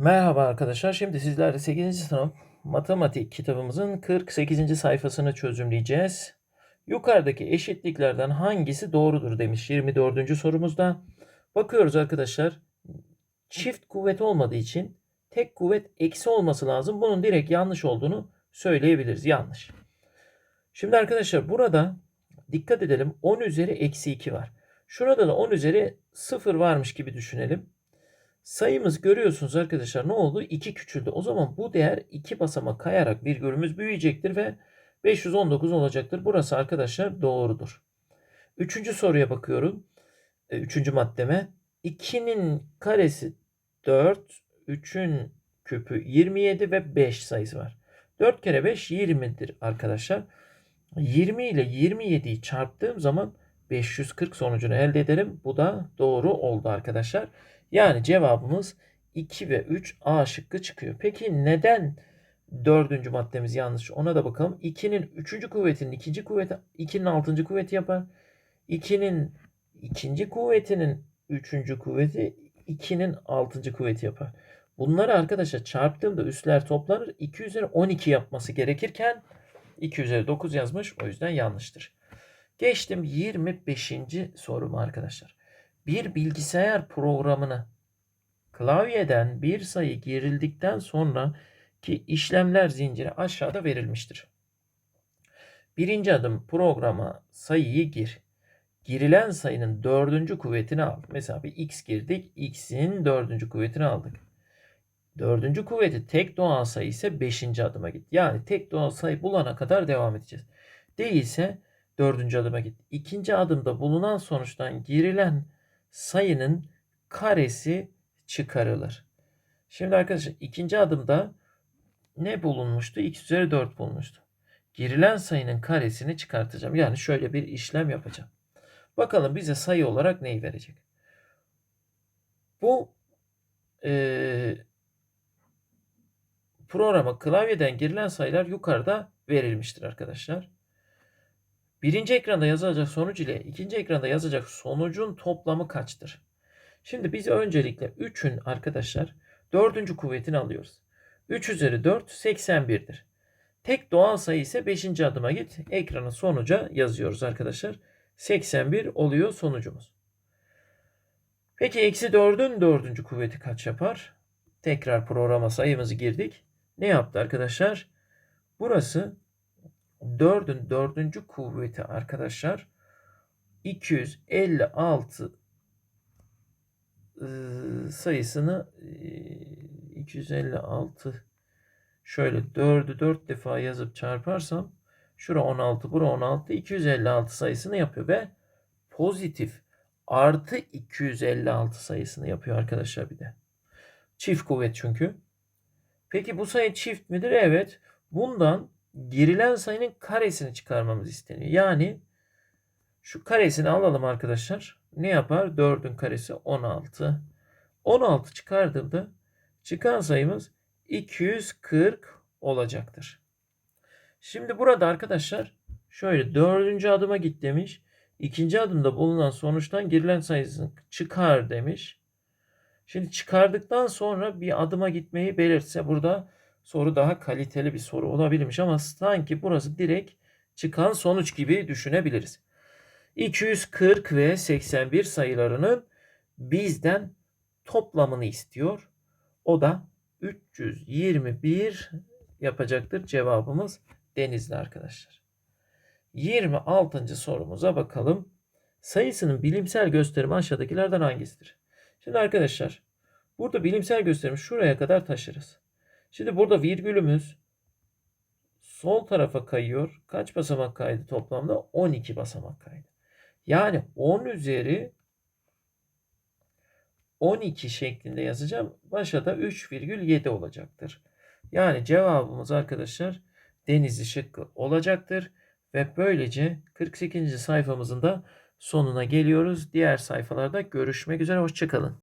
Merhaba arkadaşlar. Şimdi sizlerle 8. sınıf matematik kitabımızın 48. sayfasını çözümleyeceğiz. Yukarıdaki eşitliklerden hangisi doğrudur demiş 24. sorumuzda. Bakıyoruz arkadaşlar. Çift kuvvet olmadığı için tek kuvvet eksi olması lazım. Bunun direkt yanlış olduğunu söyleyebiliriz. Yanlış. Şimdi arkadaşlar burada dikkat edelim. 10 üzeri eksi 2 var. Şurada da 10 üzeri 0 varmış gibi düşünelim. Sayımız görüyorsunuz arkadaşlar ne oldu? 2 küçüldü. O zaman bu değer 2 basama kayarak virgülümüz büyüyecektir ve 519 olacaktır. Burası arkadaşlar doğrudur. Üçüncü soruya bakıyorum. E, Üçüncü maddeme. 2'nin karesi 4, 3'ün küpü 27 ve 5 sayısı var. 4 kere 5 20'dir arkadaşlar. 20 ile 27'yi çarptığım zaman 540 sonucunu elde ederim. Bu da doğru oldu arkadaşlar. Yani cevabımız 2 ve 3 A şıkkı çıkıyor. Peki neden dördüncü maddemiz yanlış? Ona da bakalım. 2'nin 3. kuvvetinin ikinci kuvveti 2'nin 6. kuvveti yapar. 2'nin ikinci kuvvetinin 3. kuvveti 2'nin 6. kuvveti yapar. Bunları arkadaşlar çarptığımda üstler toplanır. 2 üzeri 12 yapması gerekirken 2 üzeri 9 yazmış. O yüzden yanlıştır. Geçtim 25. soruma arkadaşlar. Bir bilgisayar programına klavyeden bir sayı girildikten sonra ki işlemler zinciri aşağıda verilmiştir. Birinci adım programa sayıyı gir. Girilen sayının dördüncü kuvvetini al. Mesela bir x girdik. x'in dördüncü kuvvetini aldık. Dördüncü kuvveti tek doğal sayı ise beşinci adıma git. Yani tek doğal sayı bulana kadar devam edeceğiz. Değilse dördüncü adıma git. İkinci adımda bulunan sonuçtan girilen sayının karesi çıkarılır. Şimdi arkadaşlar ikinci adımda ne bulunmuştu? x üzeri 4 bulunmuştu. Girilen sayının karesini çıkartacağım. Yani şöyle bir işlem yapacağım. Bakalım bize sayı olarak neyi verecek? Bu e, programa klavyeden girilen sayılar yukarıda verilmiştir arkadaşlar. Birinci ekranda yazılacak sonuç ile ikinci ekranda yazacak sonucun toplamı kaçtır? Şimdi biz öncelikle 3'ün arkadaşlar dördüncü kuvvetini alıyoruz. 3 üzeri 4 81'dir. Tek doğal sayı ise 5. adıma git. Ekranın sonuca yazıyoruz arkadaşlar. 81 oluyor sonucumuz. Peki eksi 4'ün dördüncü kuvveti kaç yapar? Tekrar programa sayımızı girdik. Ne yaptı arkadaşlar? Burası 4'ün dördüncü kuvveti arkadaşlar 256 ıı, sayısını 256 şöyle 4'ü 4 defa yazıp çarparsam şura 16 bura 16 256 sayısını yapıyor ve pozitif artı 256 sayısını yapıyor arkadaşlar bir de. Çift kuvvet çünkü. Peki bu sayı çift midir? Evet. Bundan girilen sayının karesini çıkarmamız isteniyor. Yani şu karesini alalım arkadaşlar. Ne yapar? 4'ün karesi 16. 16 çıkardığımda çıkan sayımız 240 olacaktır. Şimdi burada arkadaşlar şöyle dördüncü adıma git demiş. İkinci adımda bulunan sonuçtan girilen sayısını çıkar demiş. Şimdi çıkardıktan sonra bir adıma gitmeyi belirtse burada soru daha kaliteli bir soru olabilirmiş ama sanki burası direkt çıkan sonuç gibi düşünebiliriz. 240 ve 81 sayılarının bizden toplamını istiyor. O da 321 yapacaktır. Cevabımız Denizli arkadaşlar. 26. sorumuza bakalım. Sayısının bilimsel gösterimi aşağıdakilerden hangisidir? Şimdi arkadaşlar burada bilimsel gösterimi şuraya kadar taşırız. Şimdi burada virgülümüz sol tarafa kayıyor. Kaç basamak kaydı toplamda? 12 basamak kaydı. Yani 10 üzeri 12 şeklinde yazacağım. Başa da 3,7 olacaktır. Yani cevabımız arkadaşlar Denizli şıkkı olacaktır. Ve böylece 48. sayfamızın da sonuna geliyoruz. Diğer sayfalarda görüşmek üzere. Hoşçakalın.